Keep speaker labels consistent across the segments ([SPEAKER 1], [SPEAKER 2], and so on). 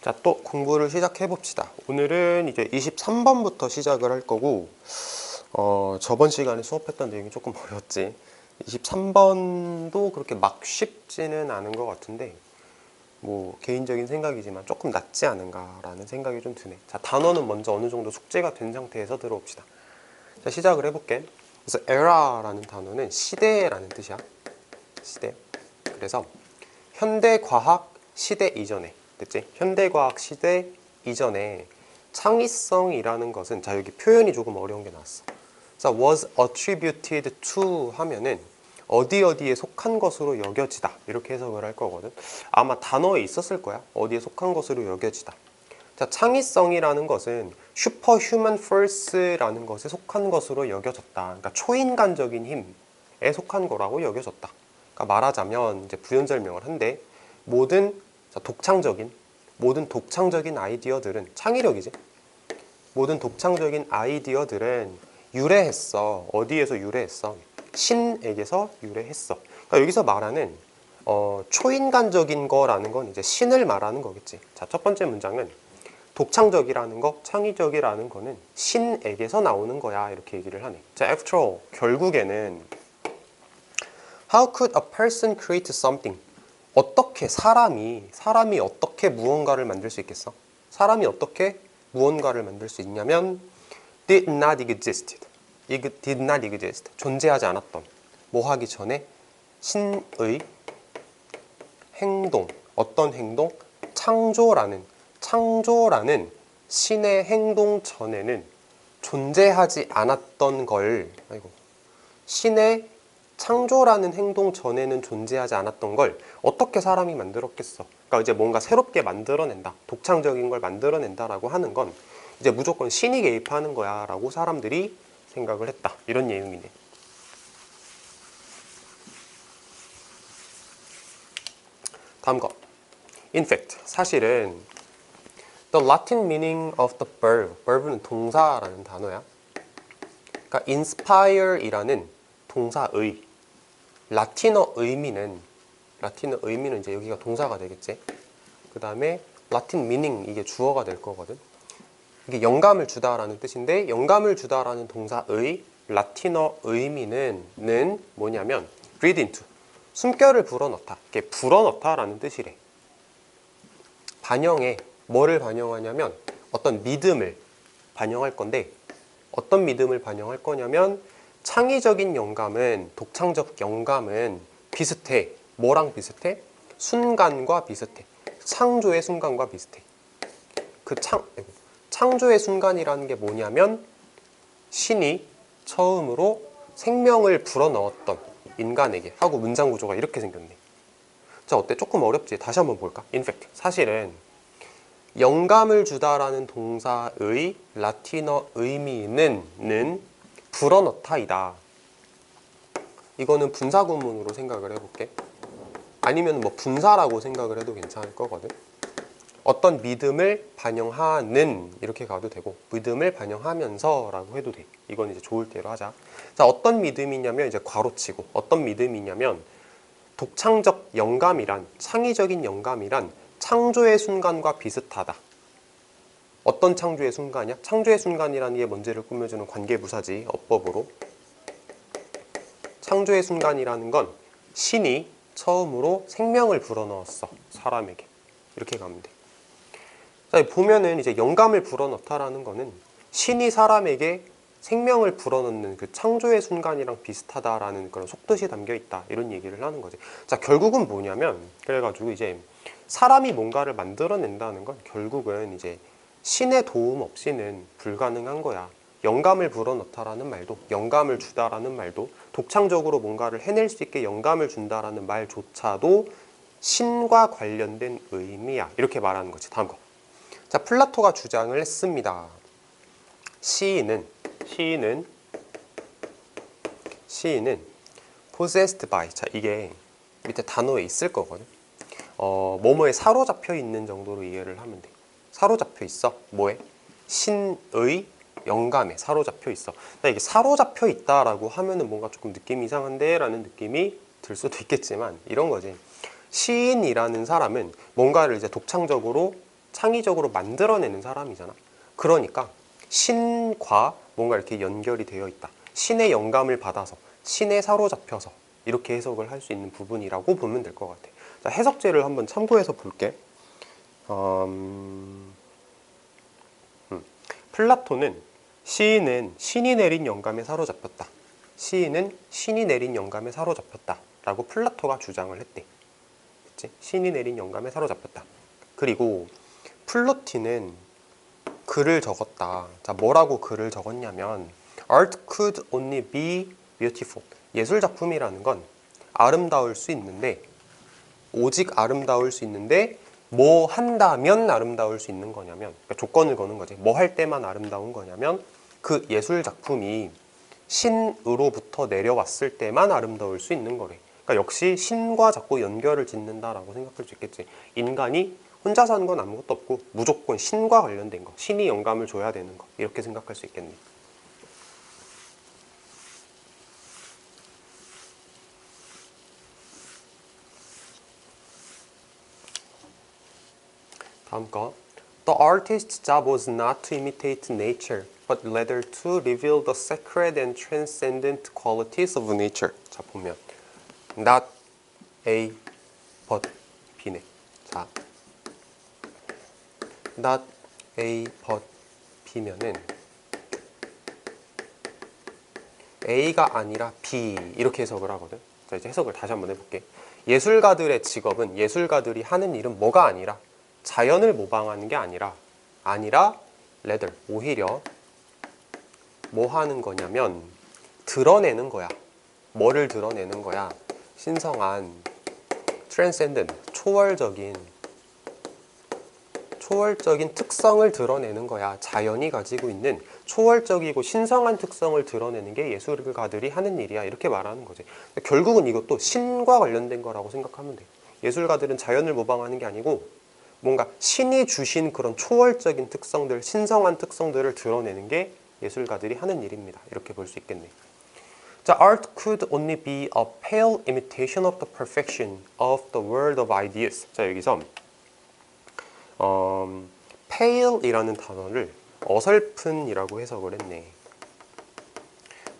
[SPEAKER 1] 자, 또 공부를 시작해 봅시다. 오늘은 이제 23번부터 시작을 할 거고, 어, 저번 시간에 수업했던 내용이 조금 어려웠지. 23번도 그렇게 막 쉽지는 않은 것 같은데, 뭐, 개인적인 생각이지만 조금 낫지 않은가라는 생각이 좀 드네. 자, 단어는 먼저 어느 정도 숙제가 된 상태에서 들어봅시다. 자, 시작을 해볼게. 그래서 era라는 단어는 시대라는 뜻이야. 시대. 그래서 현대 과학 시대 이전에 됐지? 현대과학 시대 이전에 창의성이라는 것은 자 여기 표현이 조금 어려운 게 나왔어. 자 was attributed to 하면은 어디 어디에 속한 것으로 여겨지다 이렇게 해석을 할 거거든. 아마 단어에 있었을 거야. 어디에 속한 것으로 여겨지다. 자 창의성이라는 것은 슈퍼휴먼 force라는 것에 속한 것으로 여겨졌다. 그러니까 초인간적인 힘에 속한 거라고 여겨졌다. 그러니까 말하자면 이제 부연설명을 한데 모든 자, 독창적인 모든 독창적인 아이디어들은 창의력이지. 모든 독창적인 아이디어들은 유래했어. 어디에서 유래했어? 신에게서 유래했어. 그러니까 여기서 말하는 어, 초인간적인 거라는 건 이제 신을 말하는 거겠지. 자, 첫 번째 문장은 독창적이라는 거, 창의적이라는 거는 신에게서 나오는 거야. 이렇게 얘기를 하네. 자, after all, 결국에는 How could a person create something? 어떻게 사람이 사람이 어떻게 무언가를 만들 수 있겠어? 사람이 어떻게 무언가를 만들 수 있냐면 did not exist. did not exist. 존재하지 않았던 뭐 하기 전에 신의 행동 어떤 행동 창조라는 창조라는 신의 행동 전에는 존재하지 않았던 걸 아이고 신의 창조라는 행동 전에는 존재하지 않았던 걸 어떻게 사람이 만들었겠어? 그러니까 이제 뭔가 새롭게 만들어낸다, 독창적인 걸 만들어낸다라고 하는 건 이제 무조건 신이 개입하는 거야 라고 사람들이 생각을 했다 이런 내용이네. 다음 거. In fact, 사실은 the Latin meaning of the verb, verb는 동사라는 단어야. 그러니까 inspire이라는 동사의 라틴어 의미는 라틴어 의미는 이제 여기가 동사가 되겠지. 그 다음에 라틴 미닝 이게 주어가 될 거거든. 이게 영감을 주다라는 뜻인데 영감을 주다라는 동사의 라틴어 의미는 는 뭐냐면 read into 숨결을 불어넣다. 이게 불어넣다라는 뜻이래. 반영에 뭐를 반영하냐면 어떤 믿음을 반영할 건데 어떤 믿음을 반영할 거냐면 창의적인 영감은 독창적 영감은 비슷해. 뭐랑 비슷해? 순간과 비슷해. 창조의 순간과 비슷해. 그 창, 창조의 순간이라는 게 뭐냐면 신이 처음으로 생명을 불어넣었던 인간에게 하고 문장 구조가 이렇게 생겼네. 자, 어때? 조금 어렵지? 다시 한번 볼까? Fact, 사실은 영감을 주다라는 동사의 라틴어 의미는 는 불어넣다이다. 이거는 분사 구문으로 생각을 해볼게. 아니면 뭐 분사라고 생각을 해도 괜찮을 거거든. 어떤 믿음을 반영하는 이렇게 가도 되고 믿음을 반영하면서 라고 해도 돼. 이건 이제 좋을 대로 하자. 자, 어떤 믿음이냐면 이제 괄호치고 어떤 믿음이냐면 독창적 영감이란 창의적인 영감이란 창조의 순간과 비슷하다. 어떤 창조의 순간이야? 창조의 순간이라는 게 문제를 꾸며주는 관계부사지 어법으로 창조의 순간이라는 건 신이 처음으로 생명을 불어넣었어 사람에게 이렇게 가면 돼. 자 보면은 이제 영감을 불어넣다라는 거는 신이 사람에게 생명을 불어넣는 그 창조의 순간이랑 비슷하다라는 그런 속뜻이 담겨 있다 이런 얘기를 하는 거지. 자 결국은 뭐냐면 그래가지고 이제 사람이 뭔가를 만들어낸다는 건 결국은 이제 신의 도움 없이는 불가능한 거야. 영감을 불어넣다라는 말도, 영감을 주다라는 말도, 독창적으로 뭔가를 해낼 수 있게 영감을 준다라는 말조차도 신과 관련된 의미야. 이렇게 말하는 거지. 다음 거. 자, 플라토가 주장을 했습니다. 시인은, 시인은, 시인은 possessed by. 자, 이게 밑에 단어에 있을 거거든. 어, 뭐뭐에 사로잡혀 있는 정도로 이해를 하면 돼. 사로잡혀 있어. 뭐에? 신의 영감에 사로잡혀 있어. 이게 사로잡혀 있다라고 하면은 뭔가 조금 느낌이 이상한데 라는 느낌이 들 수도 있겠지만 이런 거지. 시인이라는 사람은 뭔가를 이제 독창적으로 창의적으로 만들어내는 사람이잖아. 그러니까 신과 뭔가 이렇게 연결이 되어 있다. 신의 영감을 받아서 신에 사로잡혀서 이렇게 해석을 할 수 있는 부분이라고 보면 될 것 같아. 자, 해석제를 한번 참고해서 볼게. 음, 음. 플라톤은 시인은 신이 내린 영감에 사로잡혔다. 시인은 신이 내린 영감에 사로잡혔다. 라고 플라토가 주장을 했대. 그치? 신이 내린 영감에 사로잡혔다. 그리고 플로티는 글을 적었다. 자, 뭐라고 글을 적었냐면 Art could only be beautiful. 예술 작품이라는 건 아름다울 수 있는데 오직 아름다울 수 있는데 뭐 한다면 아름다울 수 있는 거냐면 그러니까 조건을 거는 거지. 뭐 할 때만 아름다운 거냐면 그 예술 작품이 신으로부터 내려왔을 때만 아름다울 수 있는 거래. 그러니까 역시 신과 자꾸 연결을 짓는다라고 생각할 수 있겠지. 인간이 혼자 사는 건 아무것도 없고 무조건 신과 관련된 거, 신이 영감을 줘야 되는 거 이렇게 생각할 수 있겠네. 다음 거. The artist's job was not to imitate nature, but rather to reveal the sacred and transcendent qualities of nature. 자 보면 not A but B네. 자 not A but B면은 A가 아니라 B 이렇게 해석을 하거든. 자 이제 해석을 다시 한번 해볼게. 예술가들의 직업은 예술가들이 하는 일은 뭐가 아니라 자연을 모방하는 게 아니라 아니라 레들 오히려 뭐 하는 거냐면 드러내는 거야. 뭐를 드러내는 거야? 신성한 transcendent 초월적인 초월적인 특성을 드러내는 거야. 자연이 가지고 있는 초월적이고 신성한 특성을 드러내는 게 예술가들이 하는 일이야. 이렇게 말하는 거지. 결국은 이것도 신과 관련된 거라고 생각하면 돼. 예술가들은 자연을 모방하는 게 아니고 뭔가 신이 주신 그런 초월적인 특성들, 신성한 특성들을 드러내는 게 예술가들이 하는 일입니다. 이렇게 볼 수 있겠네. 자, art could only be a pale imitation of the perfection of the world of ideas. 자, 여기서 어, pale이라는 단어를 어설픈이라고 해석을 했네.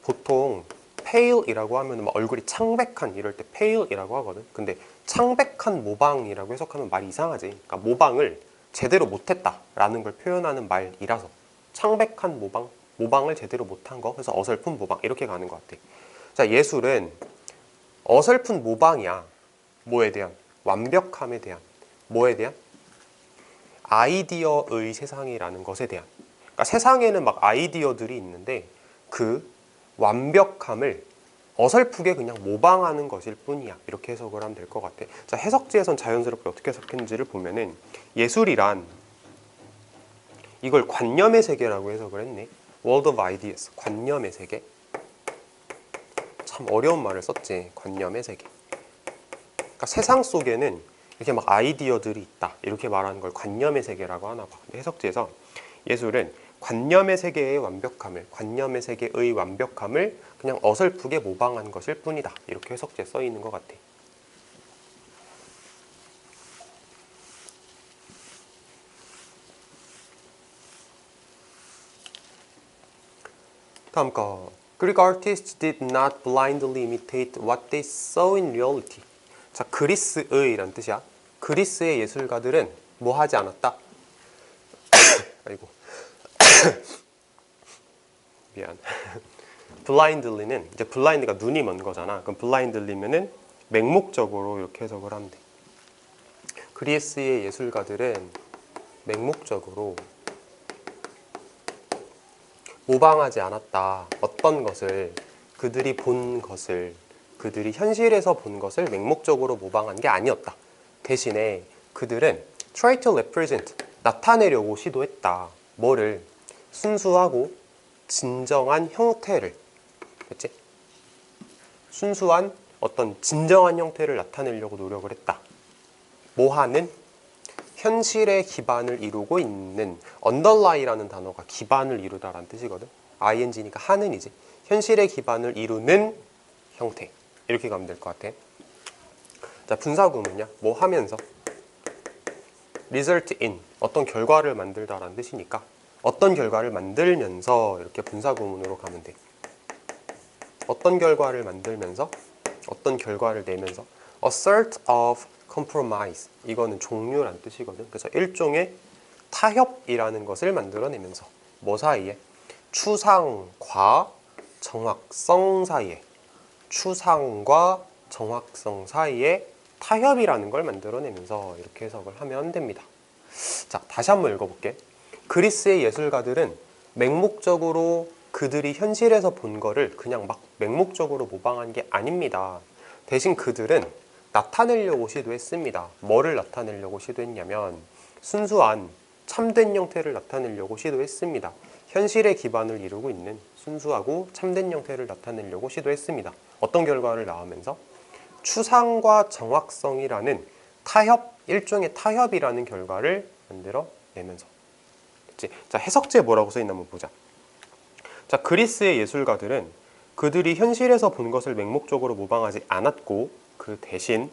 [SPEAKER 1] 보통 pale이라고 하면 막 얼굴이 창백한 이럴 때 pale이라고 하거든. 근데 창백한 모방이라고 해석하면 말이 이상하지. 그러니까 모방을 제대로 못했다라는 걸 표현하는 말이라서 창백한 모방, 모방을 제대로 못한 거, 그래서 어설픈 모방 이렇게 가는 것 같아. 자, 예술은 어설픈 모방이야. 뭐에 대한? 완벽함에 대한. 뭐에 대한? 아이디어의 세상이라는 것에 대한. 그러니까 세상에는 막 아이디어들이 있는데 그 완벽함을 어설프게 그냥 모방하는 것일 뿐이야. 이렇게 해석을 하면 될 것 같아. 자, 해석지에선 자연스럽게 어떻게 해석했는지를 보면은 예술이란 이걸 관념의 세계라고 해석을 했네. World of Ideas. 관념의 세계. 참 어려운 말을 썼지. 관념의 세계. 그러니까 세상 속에는 이렇게 막 아이디어들이 있다. 이렇게 말하는 걸 관념의 세계라고 하나 봐. 해석지에서 예술은 관념의 세계의 완벽함을, 관념의 세계의 완벽함을 그냥 어설프게 모방한 것일 뿐이다. 이렇게 해석지에 써 있는 것 같아. 다음 거. Greek artists did not blindly imitate what they saw in reality. 자, 그리스의란 뜻이야. 그리스의 예술가들은 뭐 하지 않았다? 아이고. 미안. 블라인들리는 이제 블라인드가 눈이 먼 거잖아. 그럼 블라인들리면은 맹목적으로 이렇게 해석을 하면 돼. 그리스의 예술가들은 맹목적으로 모방하지 않았다. 어떤 것을 그들이 본 것을 그들이 현실에서 본 것을 맹목적으로 모방한 게 아니었다. 대신에 그들은 try to represent 나타내려고 시도했다. 뭐를 순수하고 진정한 형태를 그치? 순수한 어떤 진정한 형태를 나타내려고 노력을 했다. 뭐하는 현실의 기반을 이루고 있는 underlie라는 단어가 기반을 이루다라는 뜻이거든. ing니까 하는이지. 현실의 기반을 이루는 형태. 이렇게 가면 될 것 같아. 자, 분사구문이야. 뭐 하면서 result in 어떤 결과를 만들다라는 뜻이니까 어떤 결과를 만들면서 이렇게 분사 구문으로 가면 돼. 어떤 결과를 만들면서 어떤 결과를 내면서 assert of compromise 이거는 종류란 뜻이거든. 그래서 일종의 타협이라는 것을 만들어내면서 뭐 사이에 추상과 정확성 사이에 추상과 정확성 사이에 타협이라는 걸 만들어내면서 이렇게 해석을 하면 됩니다. 자, 다시 한번 읽어볼게. 그리스의 예술가들은 맹목적으로 그들이 현실에서 본 거를 그냥 막 맹목적으로 모방한 게 아닙니다. 대신 그들은 나타내려고 시도했습니다. 뭐를 나타내려고 시도했냐면 순수한 참된 형태를 나타내려고 시도했습니다. 현실의 기반을 이루고 있는 순수하고 참된 형태를 나타내려고 시도했습니다. 어떤 결과를 낳으면서 추상과 정확성이라는 타협 일종의 타협이라는 결과를 만들어 내면서 됐지? 자 해석지에 뭐라고 써 있나 한번 보자. 자 그리스의 예술가들은 그들이 현실에서 본 것을 맹목적으로 모방하지 않았고 그 대신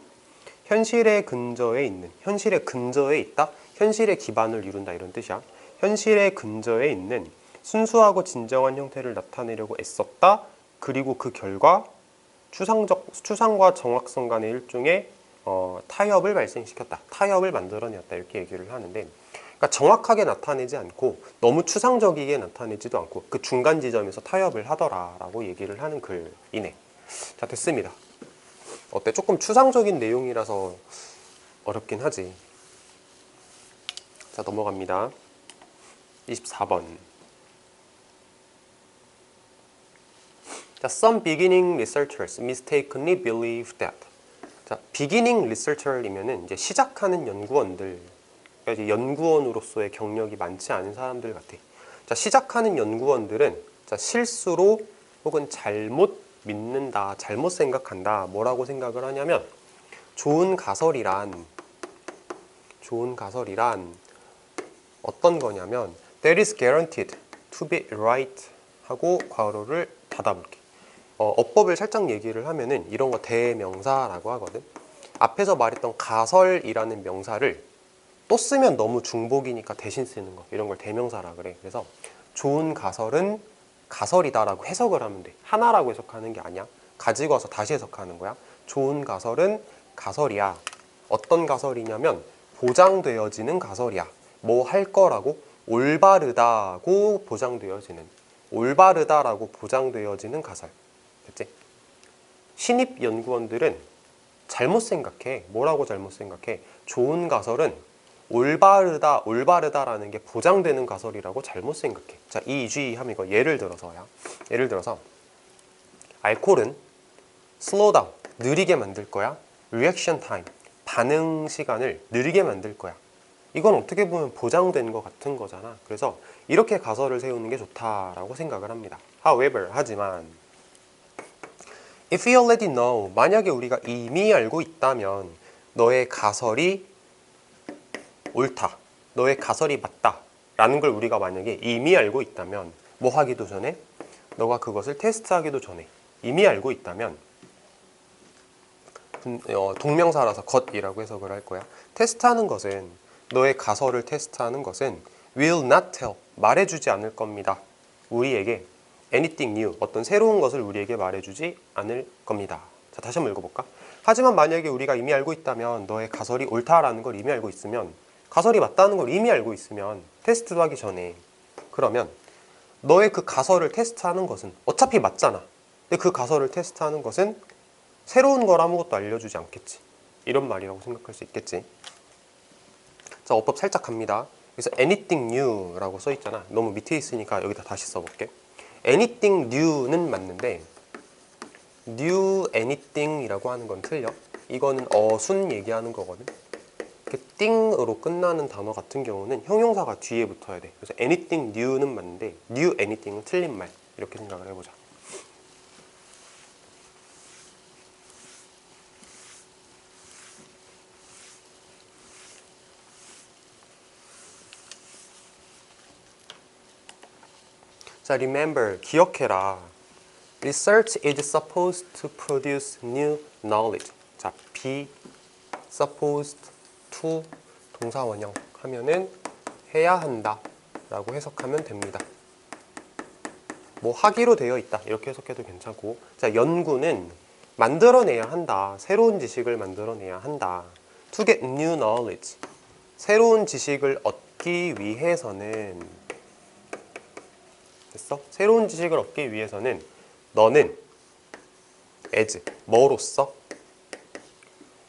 [SPEAKER 1] 현실의 근저에 있는 현실의 근저에 있다? 현실의 기반을 이룬다 이런 뜻이야. 현실의 근저에 있는 순수하고 진정한 형태를 나타내려고 애썼다? 그리고 그 결과 추상적 추상과 정확성 간의 일종의 어, 타협을 발생시켰다. 타협을 만들어내었다. 이렇게 얘기를 하는데 그러니까 정확하게 나타내지 않고 너무 추상적이게 나타내지도 않고 그 중간 지점에서 타협을 하더라라고 얘기를 하는 글이네 자 됐습니다 어때? 조금 추상적인 내용이라서 어렵긴 하지. 자, 넘어갑니다. 24번. 자, some beginning researchers mistakenly believe that. 자, beginning researcher이면은 이제 시작하는 연구원들. 그러니까 이제 연구원으로서의 경력이 많지 않은 사람들 같아. 자, 시작하는 연구원들은 자, 실수로 혹은 잘못 믿는다, 잘못 생각한다, 뭐라고 생각을 하냐면 좋은 가설이란 좋은 가설이란 어떤 거냐면 that is guaranteed to be right 하고 괄호를 닫아볼게. 어, 어법을 살짝 얘기를 하면은 이런 거 대명사라고 하거든. 앞에서 말했던 가설이라는 명사를 또 쓰면 너무 중복이니까 대신 쓰는 거 이런 걸 대명사라 그래. 그래서 좋은 가설은 가설이다라고 해석을 하면 돼. 하나라고 해석하는 게 아니야. 가지고 와서 다시 해석하는 거야. 좋은 가설은 가설이야. 어떤 가설이냐면 보장되어지는 가설이야. 뭐 할 거라고 올바르다고 보장되어지는 올바르다라고 보장되어지는 가설. 됐지? 신입 연구원들은 잘못 생각해. 뭐라고 잘못 생각해? 좋은 가설은 올바르다, 올바르다라는 게 보장되는 가설이라고 잘못 생각해. 자, 이 이주의하면 이거 예를 들어서야. 예를 들어서 알코올은 slow down, 느리게 만들 거야. reaction time, 반응 시간을 느리게 만들 거야. 이건 어떻게 보면 보장된 것 같은 거잖아. 그래서 이렇게 가설을 세우는 게 좋다라고 생각을 합니다. However, 하지만 if you already know, 만약에 우리가 이미 알고 있다면 너의 가설이 옳다. 너의 가설이 맞다. 라는 걸 우리가 만약에 이미 알고 있다면 뭐 하기도 전에 너가 그것을 테스트하기도 전에 이미 알고 있다면 분- 어, 동명사라서 것이라고 해석을 할 거야. 테스트하는 것은 너의 가설을 테스트하는 것은 will not tell 말해주지 않을 겁니다. 우리에게 anything new 어떤 새로운 것을 우리에게 말해주지 않을 겁니다. 자 다시 한번 읽어볼까? 하지만 만약에 우리가 이미 알고 있다면 너의 가설이 옳다라는 걸 이미 알고 있으면 가설이 맞다는 걸 이미 알고 있으면 테스트도 하기 전에 그러면 너의 그 가설을 테스트하는 것은 어차피 맞잖아. 근데 그 가설을 테스트하는 것은 새로운 걸 아무것도 알려주지 않겠지. 이런 말이라고 생각할 수 있겠지. 자, 어법 살짝 갑니다. 그래서 anything new라고 써 있잖아. 너무 밑에 있으니까 여기다 다시 써볼게. anything new는 맞는데 new anything이라고 하는 건 틀려. 이거는 어순 얘기하는 거거든. 이렇게 띵으로 끝나는 단어 같은 경우는 형용사가 뒤에 붙어야 돼. 그래서 anything new는 맞는데 new anything은 틀린 말. 이렇게 생각을 해보자. 자, remember, 기억해라. Research is supposed to produce new knowledge. 자, be supposed to 동사 원형 하면은 해야 한다 라고 해석하면 됩니다. 뭐 하기로 되어 있다. 이렇게 해석해도 괜찮고. 자 연구는 만들어내야 한다. 새로운 지식을 만들어내야 한다. To get new knowledge. 새로운 지식을 얻기 위해서는. 됐어? 새로운 지식을 얻기 위해서는 너는 as 뭐로서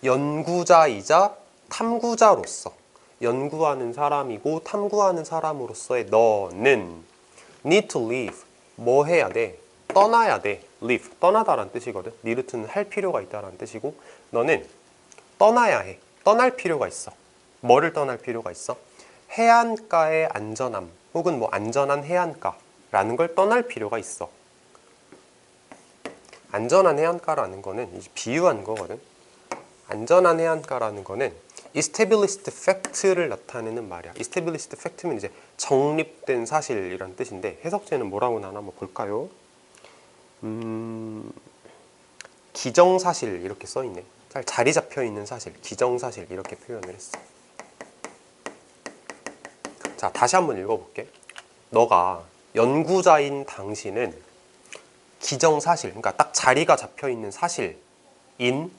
[SPEAKER 1] 연구자이자 탐구자로서 연구하는 사람이고 탐구하는 사람으로서의 너는 need to leave 뭐 해야 돼? 떠나야 돼. leave 떠나다라는 뜻이거든. need는 할 필요가 있다라는 뜻이고 너는 떠나야 해. 떠날 필요가 있어. 뭐를 떠날 필요가 있어? 해안가의 안전함 혹은 뭐 안전한 해안가라는 걸 떠날 필요가 있어. 안전한 해안가라는 거는 이제 비유한 거거든. 안전한 해안가라는 거는 established fact를 나타내는 말이야. established fact면 이제 정립된 사실이란 뜻인데 해석제는 뭐라고 나나 한번 볼까요? 음, 기정사실 이렇게 써 있네. 잘 자리 잡혀 있는 사실, 기정사실 이렇게 표현을 했어. 자, 다시 한번 읽어볼게. 너가 연구자인 당신은 기정사실, 그러니까 딱 자리가 잡혀 있는 사실인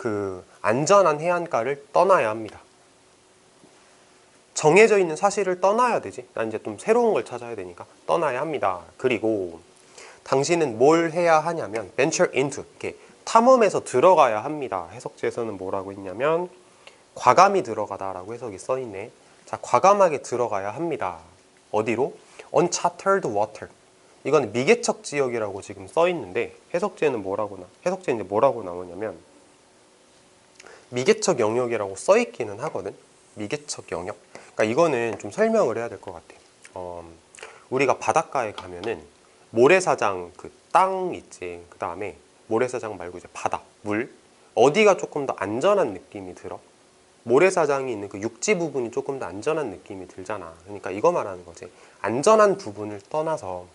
[SPEAKER 1] 그 안전한 해안가를 떠나야 합니다. 정해져 있는 사실을 떠나야 되지. 난 이제 좀 새로운 걸 찾아야 되니까 떠나야 합니다. 그리고 당신은 뭘 해야 하냐면 venture into 이렇게 탐험에서 들어가야 합니다. 해석지에서는 뭐라고 했냐면 과감히 들어가다라고 해석이 써 있네. 자, 과감하게 들어가야 합니다. 어디로? uncharted water. 이건 미개척 지역이라고 지금 써 있는데 해석지에는 뭐라고 나? 해석지에 이제 뭐라고 나오냐면 미개척 영역이라고 써 있기는 하거든. 미개척 영역. 그러니까 이거는 좀 설명을 해야 될 것 같아. 어, 우리가 바닷가에 가면은 모래사장 그 땅 있지. 그 다음에 모래사장 말고 이제 바다, 물 어디가 조금 더 안전한 느낌이 들어? 모래사장이 있는 그 육지 부분이 조금 더 안전한 느낌이 들잖아. 그러니까 이거 말하는 거지. 안전한 부분을 떠나서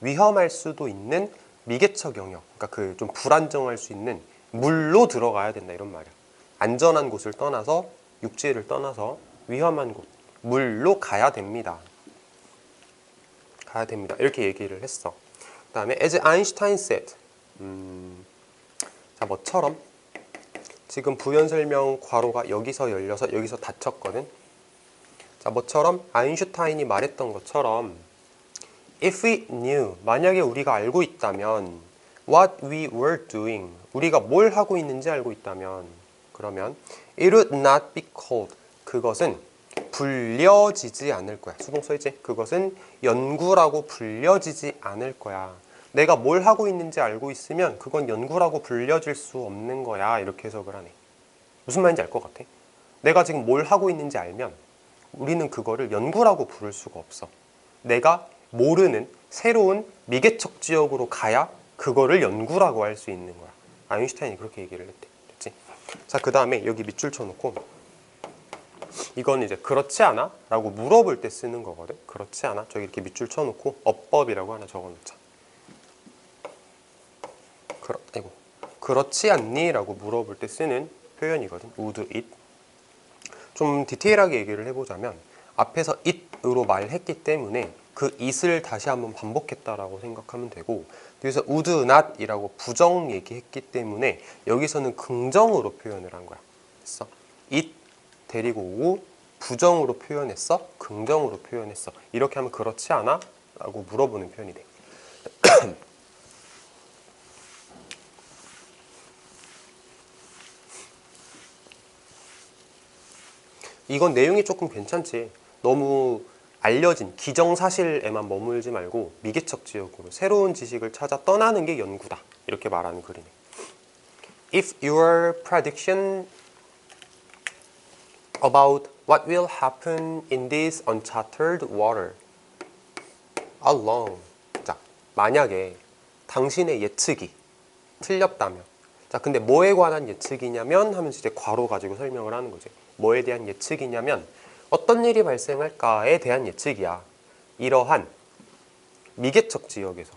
[SPEAKER 1] 위험할 수도 있는 미개척 영역, 그러니까 그 좀 불안정할 수 있는 물로 들어가야 된다 이런 말이야. 안전한 곳을 떠나서 육지를 떠나서 위험한 곳, 물로 가야 됩니다. 가야 됩니다. 이렇게 얘기를 했어. 그 다음에 as Einstein said, 음, 자 뭐처럼 지금 부연 설명 괄호가 여기서 열려서 여기서 닫혔거든. 자 뭐처럼 아인슈타인이 말했던 것처럼 if we knew 만약에 우리가 알고 있다면 what we were doing 우리가 뭘 하고 있는지 알고 있다면 그러면 it would not be called 그것은 불려지지 않을 거야. 수동 써있지? 그것은 연구라고 불려지지 않을 거야. 내가 뭘 하고 있는지 알고 있으면 그건 연구라고 불려질 수 없는 거야. 이렇게 해석을 하네. 무슨 말인지 알 것 같아? 내가 지금 뭘 하고 있는지 알면 우리는 그거를 연구라고 부를 수가 없어. 내가 모르는 새로운 미개척 지역으로 가야 그거를 연구라고 할 수 있는 거야. 아인슈타인이 그렇게 얘기를 했대. 자, 그 다음에 여기 밑줄 쳐놓고 이건 이제 그렇지 않아? 라고 물어볼 때 쓰는 거거든. 그렇지 않아? 저기 이렇게 밑줄 쳐놓고 어법이라고 하나 적어놓자. 그렇, 아이고. 그렇지 않니? 라고 물어볼 때 쓰는 표현이거든. would it. 좀 디테일하게 얘기를 해보자면 앞에서 it으로 말했기 때문에 그 it을 다시 한번 반복했다라고 생각하면 되고 여기서 would not이라고 부정 얘기했기 때문에 여기서는 긍정으로 표현을 한 거야. 됐어? it 데리고 오고 부정으로 표현했어? 긍정으로 표현했어? 이렇게 하면 그렇지 않아? 라고 물어보는 표현이 돼. 이건 내용이 조금 괜찮지. 너무 알려진 기정사실에만 머물지 말고 미개척 지역으로 새로운 지식을 찾아 떠나는 게 연구다. 이렇게 말하는 글이네. If your prediction about what will happen in this uncharted water alone. 자, 만약에 당신의 예측이 틀렸다면. 자, 근데 뭐에 관한 예측이냐면 하면서 이제 괄호 가지고 설명을 하는 거지. 뭐에 대한 예측이냐면 어떤 일이 발생할까에 대한 예측이야. 이러한 미개척 지역에서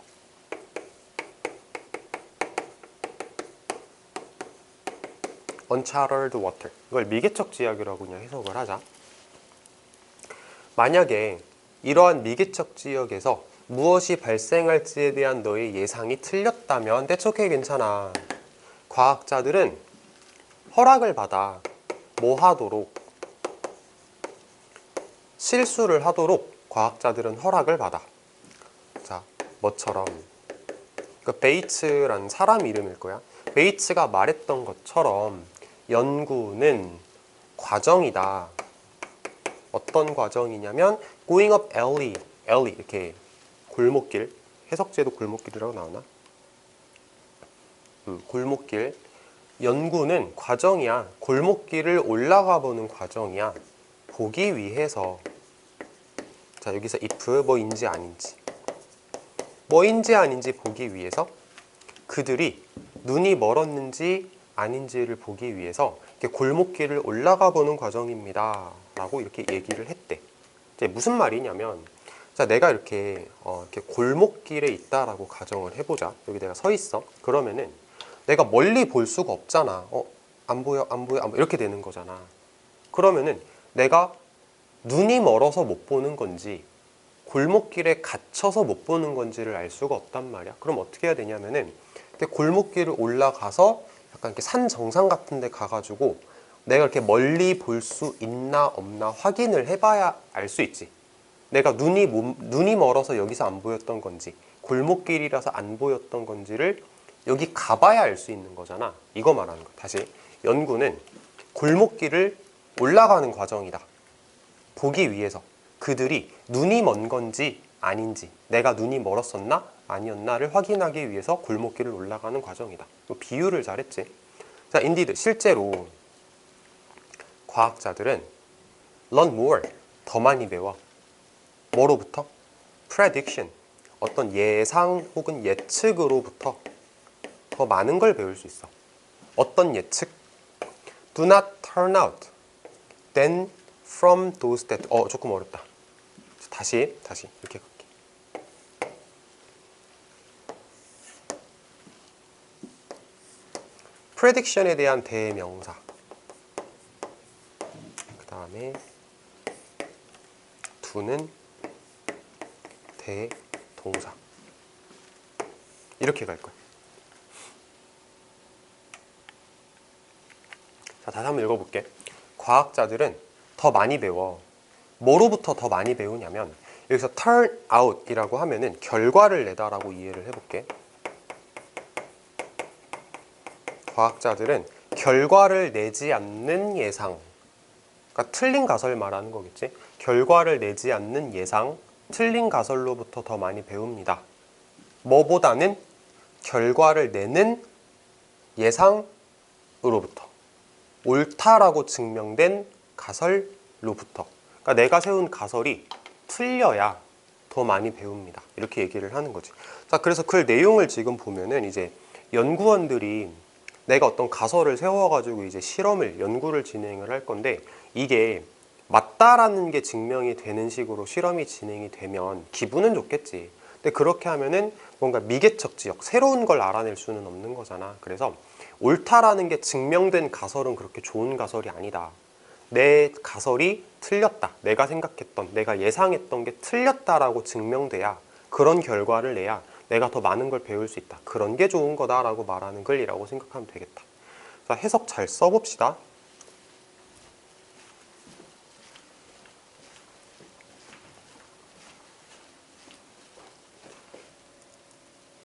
[SPEAKER 1] uncharted water 이걸 미개척 지역이라고 그냥 해석을 하자. 만약에 이러한 미개척 지역에서 무엇이 발생할지에 대한 너의 예상이 틀렸다면 that's 괜찮아. 과학자들은 허락을 받아 뭐 하도록 실수를 하도록 과학자들은 허락을 받아. 자, 뭐처럼 그 베이츠라는 사람 이름일 거야. 베이츠가 말했던 것처럼 연구는 과정이다. 어떤 과정이냐면 going up alley, alley 이렇게 골목길 해석제도 골목길이라고 나오나? 음, 골목길 연구는 과정이야. 골목길을 올라가 보는 과정이야. 보기 위해서 자 여기서 if 뭐인지 아닌지 뭐인지 아닌지 보기 위해서 그들이 눈이 멀었는지 아닌지를 보기 위해서 이렇게 골목길을 올라가 보는 과정입니다. 라고 이렇게 얘기를 했대. 이제 무슨 말이냐면 자 내가 이렇게 어, 이렇게 골목길에 있다라고 가정을 해보자. 여기 내가 서 있어. 그러면은 내가 멀리 볼 수가 없잖아. 어, 안 보여, 안 보여, 안 보여. 이렇게 되는 거잖아. 그러면은 내가 눈이 멀어서 못 보는 건지 골목길에 갇혀서 못 보는 건지를 알 수가 없단 말이야. 그럼 어떻게 해야 되냐면은 골목길을 올라가서 약간 이렇게 산 정상 같은 데 가가지고 내가 이렇게 멀리 볼 수 있나 없나 확인을 해봐야 알 수 있지. 내가 눈이 몸- 눈이 멀어서 여기서 안 보였던 건지 골목길이라서 안 보였던 건지를 여기 가봐야 알 수 있는 거잖아. 이거 말하는 거. 다시 연구는 골목길을 올라가는 과정이다. 보기 위해서 그들이 눈이 먼 건지 아닌지 내가 눈이 멀었었나 아니었나를 확인하기 위해서 골목길을 올라가는 과정이다. 뭐 비유를 잘했지. 자, 인디드 실제로 과학자들은 learn more 더 많이 배워. 뭐로부터? prediction 어떤 예상 혹은 예측으로부터 더 많은 걸 배울 수 있어. 어떤 예측? Do not turn out. Then from those that 어 조금 어렵다. 다시 다시 이렇게 갈게. prediction에 대한 대명사. 그 다음에 do는 대동사. 이렇게 갈 거야. 자, 다시 한번 읽어볼게. 과학자들은 더 많이 배워. 뭐로부터 더 많이 배우냐면 여기서 turn out이라고 하면은 결과를 내다 라고 이해를 해볼게. 과학자들은 결과를 내지 않는 예상, 그러니까 틀린 가설 말하는 거겠지. 결과를 내지 않는 예상, 틀린 가설로부터 더 많이 배웁니다. 뭐보다는 결과를 내는 예상으로부터. 옳다라고 증명된 가설로부터. 그러니까 내가 세운 가설이 틀려야 더 많이 배웁니다. 이렇게 얘기를 하는 거지. 자, 그래서 그 내용을 지금 보면은 이제 연구원들이 내가 어떤 가설을 세워가지고 이제 실험을, 연구를 진행을 할 건데 이게 맞다라는 게 증명이 되는 식으로 실험이 진행이 되면 기분은 좋겠지. 근데 그렇게 하면은 뭔가 미개척 지역, 새로운 걸 알아낼 수는 없는 거잖아. 그래서 옳다라는 게 증명된 가설은 그렇게 좋은 가설이 아니다. 내 가설이 틀렸다. 내가 생각했던, 내가 예상했던 게 틀렸다라고 증명돼야 그런 결과를 내야 내가 더 많은 걸 배울 수 있다. 그런 게 좋은 거다라고 말하는 글이라고 생각하면 되겠다. 자, 해석 잘 써봅시다.